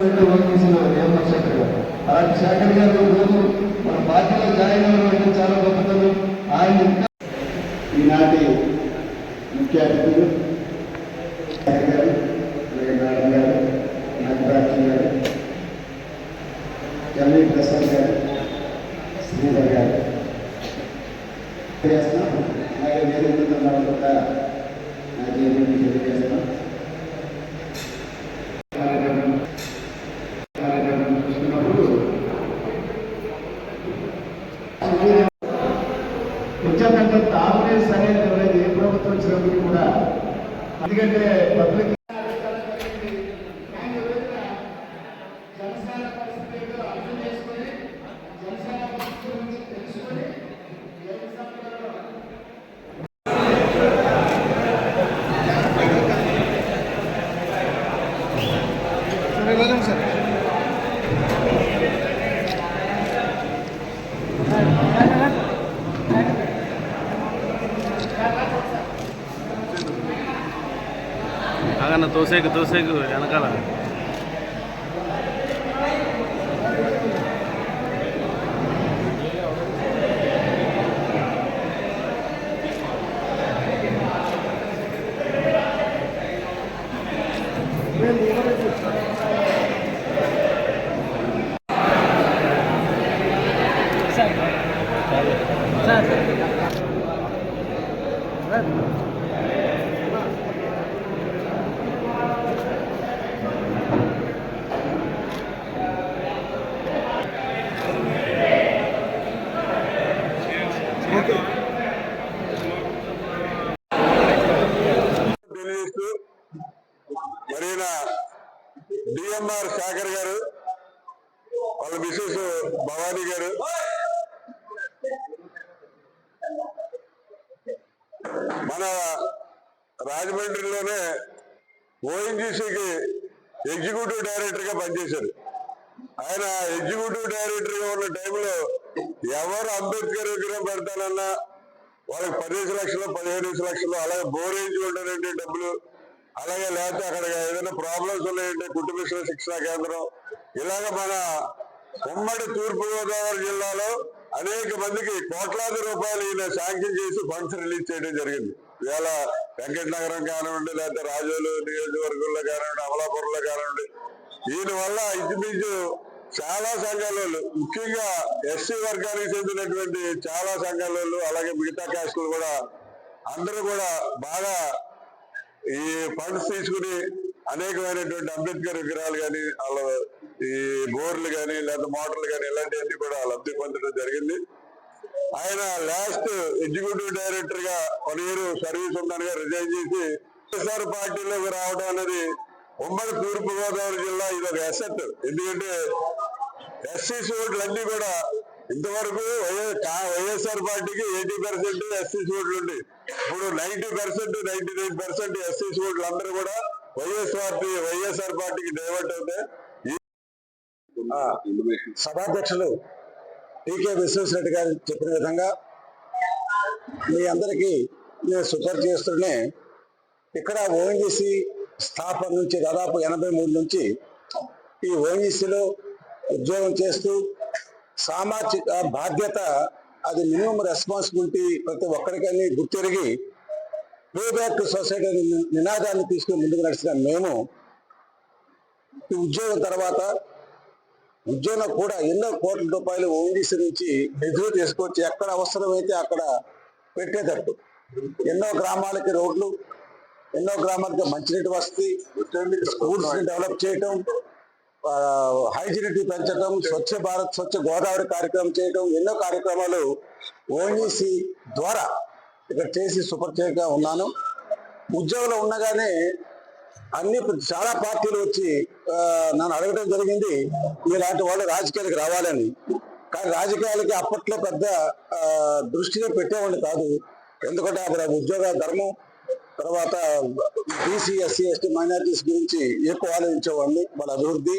చేసిన వేమ శేఖర్ గారు. అలాంటి శేఖర్ గారు రోజు మన పార్టీలో జాయిన్ అవ్వడం అంటే చాలా గొప్పతనం. ఆయన ఇంకా ఈనాటి ముఖ్య అతిథులు గారు మేడం గారు నాగరాజు గారు ప్రసాద్ గారు శ్రీధర్ గారు చేస్తున్నాం అలాగే వేరే ఉన్న కూడా నాకు ఏమీ తెలియజేస్తున్నాం చూస్తున్నప్పుడు నిజంగా తామే సరైన లేదు ఏ ప్రభుత్వం వచ్చినప్పుడు కూడా ఎందుకంటే పబ్లిక్ ఆగన్న తోసేకు తోసేకు వెనకాల మన రాజమండ్రిలోనే ఓఎన్జీసీకి ఎగ్జిక్యూటివ్ డైరెక్టర్గా పనిచేశారు. ఆయన ఎగ్జిక్యూటివ్ డైరెక్టర్గా ఉన్న టైంలో ఎవరు అంబేద్కర్ విగ్రహం పెడతానన్నా వాళ్ళకి పదిహేను లక్షలు పదిహేను లక్షలు అలాగే బోరేజ్ ఉంటారంటే డబ్బులు అలాగే లేకపోతే అక్కడ ఏదైనా ప్రాబ్లమ్స్ ఉన్నాయంటే కుటుంబ శిక్షణ కేంద్రం ఇలాగ మన ఉమ్మడి తూర్పు గోదావరి జిల్లాలో అనేక మందికి కోట్లాది రూపాయలు ఈయన శాంక్షన్ చేసి ఫండ్స్ రిలీజ్ చేయడం జరిగింది. ఇవాళ వెంకటనగరం కానివ్వండి లేకపోతే రాజోలు నియోజకవర్గంలో కానివ్వండి అమలాపురంలో కానివ్వండి దీని వల్ల ఇంచుమించు చాలా సంఘాల ముఖ్యంగా ఎస్సీ వర్గానికి చెందినటువంటి చాలా సంఘాల వాళ్ళు అలాగే మిగతా క్యాస్టులు కూడా అందరూ కూడా బాగా ఈ ఫండ్స్ తీసుకుని అనేకమైనటువంటి అంబేద్కర్ విగ్రహాలు కానీ వాళ్ళ ఈ బోర్లు కానీ లేదా మోటార్లు కానీ ఇలాంటివన్నీ కూడా లబ్ధి పొందడం జరిగింది. ఆయన లాస్ట్ ఎగ్జిక్యూటివ్ డైరెక్టర్గా వన్ ఇయర్ సర్వీస్ ఉందనగా రిజైన్ చేసి వైఎస్ఆర్ పార్టీలోకి రావడం అనేది ఉమ్మడి తూర్పు గోదావరి జిల్లా ఇది ఒక అసెట్ ఎందుకంటే ఎస్సీసీ ఓట్లు అన్ని కూడా ఇంతవరకు వైఎస్ వైఎస్ఆర్ పార్టీకి ఎయిటీ పర్సెంట్ ఎస్సీసీ ఓట్లు ఉండి ఇప్పుడు ninety percent ninety nine percent SCC ఓట్లు అందరూ కూడా వైఎస్ పార్టీ వైఎస్ఆర్ పార్టీకి డైవర్ట్ అవుతాయి. సభాధ్యక్షులు టీకే విశ్వేశ్వరరెడ్డి గారు చెప్పిన విధంగా మీ అందరికీ నేను సుపర్ చేస్తూనే ఇక్కడ ఓఎన్జీసీ స్థాపన నుంచి దాదాపు ఎనభై మూడు నుంచి ఈ ఓఎన్జీసీలో ఉద్యోగం చేస్తూ సామాజిక బాధ్యత అది మినిమం రెస్పాన్సిబిలిటీ ప్రతి ఒక్కరికని గుర్తిరిగి పే బ్యాక్ సొసైటీ నినాదాన్ని తీసుకుని ముందుకు నడిచిన మేము ఈ ఉద్యోగం తర్వాత ఉద్యోగం కూడా ఎన్నో కోట్ల రూపాయలు ఓఎన్జీసీ నుంచి నిధులు తీసుకొచ్చి ఎక్కడ అవసరమైతే అక్కడ పెట్టేటట్టు. ఎన్నో గ్రామాలకి రోడ్లు ఎన్నో గ్రామాలకి మంచినీటి వసతి స్కూల్స్ని డెవలప్ చేయటం హైజీనిటీ పెంచడం స్వచ్ఛ భారత్ స్వచ్ఛ గోదావరి కార్యక్రమం చేయడం ఎన్నో కార్యక్రమాలు ఓఎన్జీసీ ద్వారా ఇక్కడ చేసి సుపరిచయంగా ఉన్నాను. ఉద్యోగంలో ఉండగానే అన్ని చాలా పార్టీలు వచ్చి నన్ను అడగడం జరిగింది మీలాంటి వాళ్ళు రాజకీయాలకు రావాలని. కానీ రాజకీయాలకి అప్పట్లో పెద్ద ఆ, దృష్టిలో పెట్టేవాడిని కాదు. ఎందుకంటే అక్కడ ఉద్యోగ ధర్మం తర్వాత బీసీ ఎస్సీ ఎస్టీ మైనారిటీస్ గురించి ఎక్కువ ఆలోచించేవాడిని వాళ్ళ అభివృద్ధి.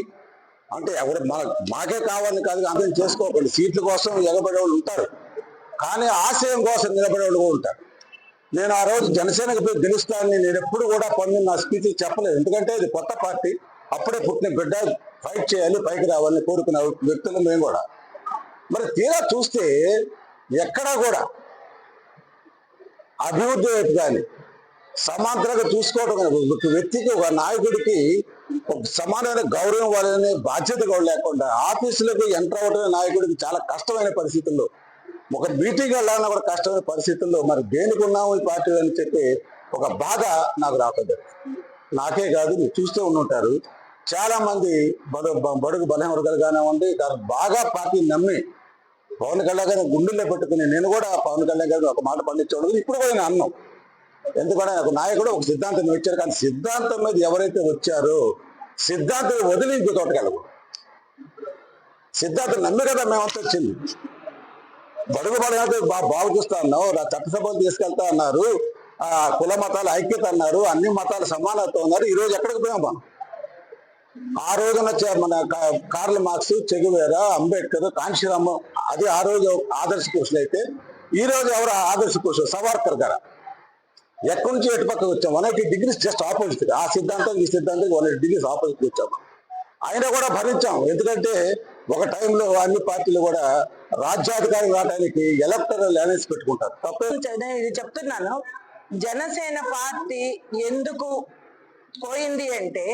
అంటే ఎవరు మన మాకే కావాలని కాదు అర్థం చేసుకోకండి సీట్ల కోసం ఎగబడే వాళ్ళు ఉంటారు. కానీ ఆశయం కోసం నిలబడే వాళ్ళు ఉంటారు. నేను ఆ రోజు జనసేనకు పోయి గెలుస్తానని నేను ఎప్పుడు కూడా పొందిన నా స్పీచ్ చెప్పలేదు. ఎందుకంటే ఇది కొత్త పార్టీ. అప్పుడే పుట్టిన బిడ్డ ఫైట్ చేయాలి పైకి రావాలని కోరుకున్న వ్యక్తులు మేము కూడా. మరి తీరా చూస్తే ఎక్కడా కూడా అభివృద్ధి వైపు కానీ సమాంతరంగా చూసుకోవడం కానీ ఒక వ్యక్తికి ఒక నాయకుడికి ఒక సమానమైన గౌరవం వాళ్ళని బాధ్యత కూడా లేకుండా ఆఫీసులకు ఎంటర్ అవడమే నాయకుడికి చాలా కష్టమైన పరిస్థితుల్లో ఒక మీటింగ్ వెళ్ళాలన్నా కూడా కష్టమైన పరిస్థితుల్లో మరి దేనికి ఉన్నాము ఈ పార్టీ అని చెప్పి ఒక బాధ నాకు రాకూడదు నాకే కాదు మీరు చూస్తూ ఉండుంటారు. చాలా మంది బడు బడుగు బలహీన వర్గాలు కానివ్వండి దాన్ని బాగా పార్టీ నమ్మి పవన్ కళ్యాణ్ గారిని గుండెల్లో పెట్టుకుని నేను కూడా పవన్ కళ్యాణ్ గారిని ఒక మాట పండించడం ఇప్పుడు కూడా నేను అన్నాం. ఎందుకంటే నాకు నాయకుడు ఒక సిద్ధాంతం ఇచ్చారు. వచ్చారు కానీ సిద్ధాంతం మీద ఎవరైతే వచ్చారో సిద్ధాంతం వదిలి ఇంకో తోటకెళ్ళకూడదు సిద్ధాంతం నమ్మి కదా మేమంతా వచ్చింది. బడుగు బలహీనత బా బాగు చూస్తా అన్నావు చట్టసభలు తీసుకెళ్తా అన్నారు ఆ కుల మతాల ఐక్యత అన్నారు అన్ని మతాల సమానత్వం అన్నారు ఈ రోజు ఎక్కడికి పోయాం మనం? ఆ రోజున మన కా- మార్క్స్ చెగువేరా అంబేద్కర్ కాంశీరామ్ అది ఆ రోజు ఆదర్శ పురుషులు అయితే ఈ రోజు ఎవరు ఆదర్శ పురుషులు సవార్కర్ గారు? ఎక్కడి నుంచి ఎటు పక్కకు వచ్చాం? One eighty degrees just opposite. ఆ సిద్ధాంతం ఈ సిద్ధాంతం వన్ ఎయిటీ డిగ్రీస్ ఆపోజిట్ వచ్చాము అయినా కూడా భరించాం. ఎందుకంటే ఒక టైంలో అన్ని పార్టీలు కూడా రాజ్యాధికారం రావడానికి ఎలక్టరల్ అలయన్స్ పెట్టుకుంటారు. తప్పే నేను ఇది చెప్తున్నాను. జనసేన పార్టీ ఎందుకు పోయింది అంటే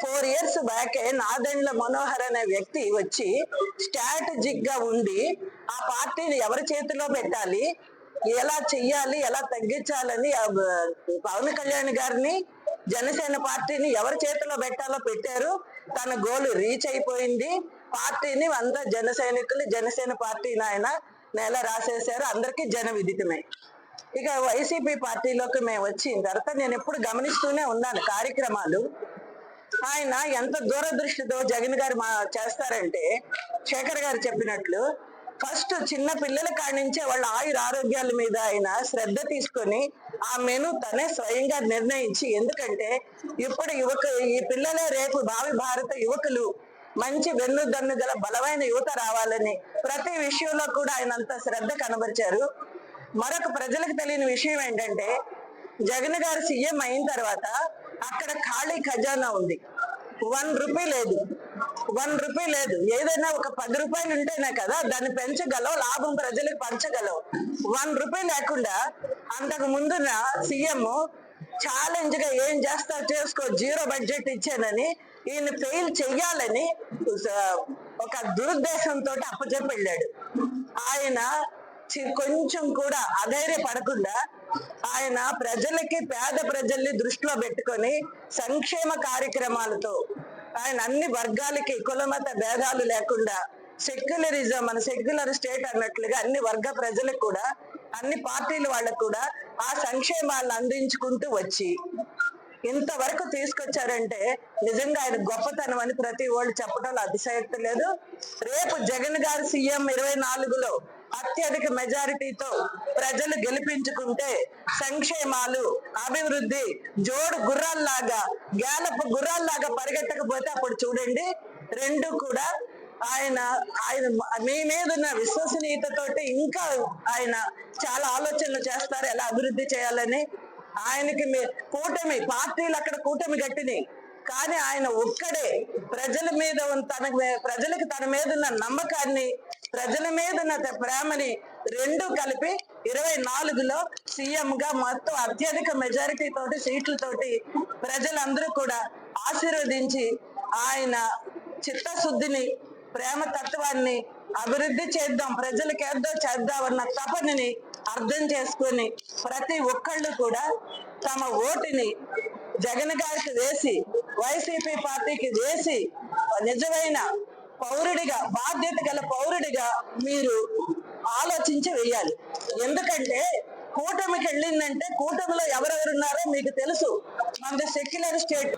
ఫోర్ ఇయర్స్ బ్యాకే నాదెండ్ల మనోహర్ అనే వ్యక్తి వచ్చి స్ట్రాటజిక్గా ఉండి ఆ పార్టీని ఎవరి చేతిలో పెట్టాలి ఎలా చెయ్యాలి ఎలా తగ్గించాలని ఆ పవన్ కళ్యాణ్ గారిని జనసేన పార్టీని ఎవరి చేతిలో పెట్టాలో పెట్టారు. తన గోల్ రీచ్ అయిపోయింది. పార్టీని అంతా జన సైనికులు జనసేన పార్టీ ఆయన నేల రాసేసారు అందరికీ జన విదితమే. ఇక వైసీపీ పార్టీలోకి మేము వచ్చిన తర్వాత నేను ఎప్పుడు గమనిస్తూనే ఉన్నాను కార్యక్రమాలు. ఆయన ఎంత దూరదృష్టితో జగన్ గారు మా చేస్తారంటే శేఖర్ గారు చెప్పినట్లు ఫస్ట్ చిన్న పిల్లల కాడి నుంచే వాళ్ళ ఆయుర ఆరోగ్యాల మీద ఆయన శ్రద్ధ తీసుకొని ఆ మెను తనే స్వయంగా నిర్ణయించి ఎందుకంటే ఇప్పుడు యువక ఈ పిల్లలే రేపు భావి భారత యువకులు. మంచి వెన్నుదన్ను గల బలమైన యువత రావాలని ప్రతి విషయంలో కూడా ఆయన అంత శ్రద్ధ కనబరిచారు. మరొక ప్రజలకు తెలియని విషయం ఏంటంటే జగన్ గారు సీఎం అయిన తర్వాత అక్కడ ఖాళీ ఖజానా ఉంది. వన్ రూపీ లేదు. వన్ రూపీ లేదు. ఏదైనా ఒక పది రూపాయలు ఉంటేనే కదా దాన్ని పెంచగలవు లాభం ప్రజలకు పంచగలవు. వన్ రూపీ లేకుండా అంతకు ముందున సీఎం ఛాలెంజ్గా ఏం చేస్తా చేసుకో జీరో బడ్జెట్ ఇచ్చానని ఈయన ఫెయిల్ చెయ్యాలని ఒక దురుద్దేశంతో అప్పచెప్పి వెళ్ళాడు. ఆయన చి- కొంచెం కూడా అధైర్యపడకుండా ఆయన ప్రజలకి పేద ప్రజల్ని దృష్టిలో పెట్టుకొని సంక్షేమ కార్యక్రమాలతో ఆయన అన్ని వర్గాలకి కులమత భేదాలు లేకుండా సెక్యులరిజం మన సెక్యులర్ స్టేట్ అన్నట్లుగా అన్ని వర్గ ప్రజలకు కూడా అన్ని పార్టీల వాళ్ళకు కూడా ఆ సంక్షేమాలను అందించుకుంటూ వచ్చి ఇంతవరకు తీసుకొచ్చారంటే నిజంగా ఆయన గొప్పతనం అని ప్రతి వాళ్ళు చెప్పడం అతిశయక్తి లేదు. రేపు జగన్ గారు సీఎం ఇరవై నాలుగులో అత్యధిక మెజారిటీతో ప్రజలు గెలిపించుకుంటే సంక్షేమాలు అభివృద్ధి జోడు గుర్రాల్లాగా గ్యాలపు గుర్రాల్లాగా పరిగెట్టకపోతే అప్పుడు చూడండి రెండు కూడా ఆయన ఆయన మీ మీద ఉన్న విశ్వసనీయతతోటి ఇంకా ఆయన చాలా ఆలోచనలు చేస్తారు ఎలా అభివృద్ధి చేయాలని. ఆయనకి కూటమి పార్టీలు అక్కడ కూటమి గట్టినాయి కానీ ఆయన ఒక్కడే ప్రజల మీద ఉన్న తన ప్రజలకు తన మీద ఉన్న నమ్మకాన్ని ప్రజల మీద ఉన్న ప్రేమని రెండు కలిపి ఇరవై నాలుగులో సీఎం గా మొత్తం అత్యధిక మెజారిటీ తోటి సీట్లతోటి ప్రజలందరూ కూడా ఆశీర్వదించి ఆయన చిత్తశుద్ధిని ప్రేమ తత్వాన్ని అభివృద్ధి చేద్దాం ప్రజలకేద్దో చేద్దాం చేద్దామన్న తపనని అర్థం చేసుకొని ప్రతి ఒక్కళ్ళు కూడా తమ ఓటుని జగన్ గారికి వేసి వైసీపీ పార్టీకి వేసి నిజమైన పౌరుడిగా బాధ్యత గల పౌరుడిగా మీరు ఆలోచించి వేయాలి ఎందుకంటే కూటమికి వెళ్ళిందంటే కూటమిలో ఎవరెవరున్నారో మీకు తెలుసు. మనది సెక్యులర్ స్టేట్.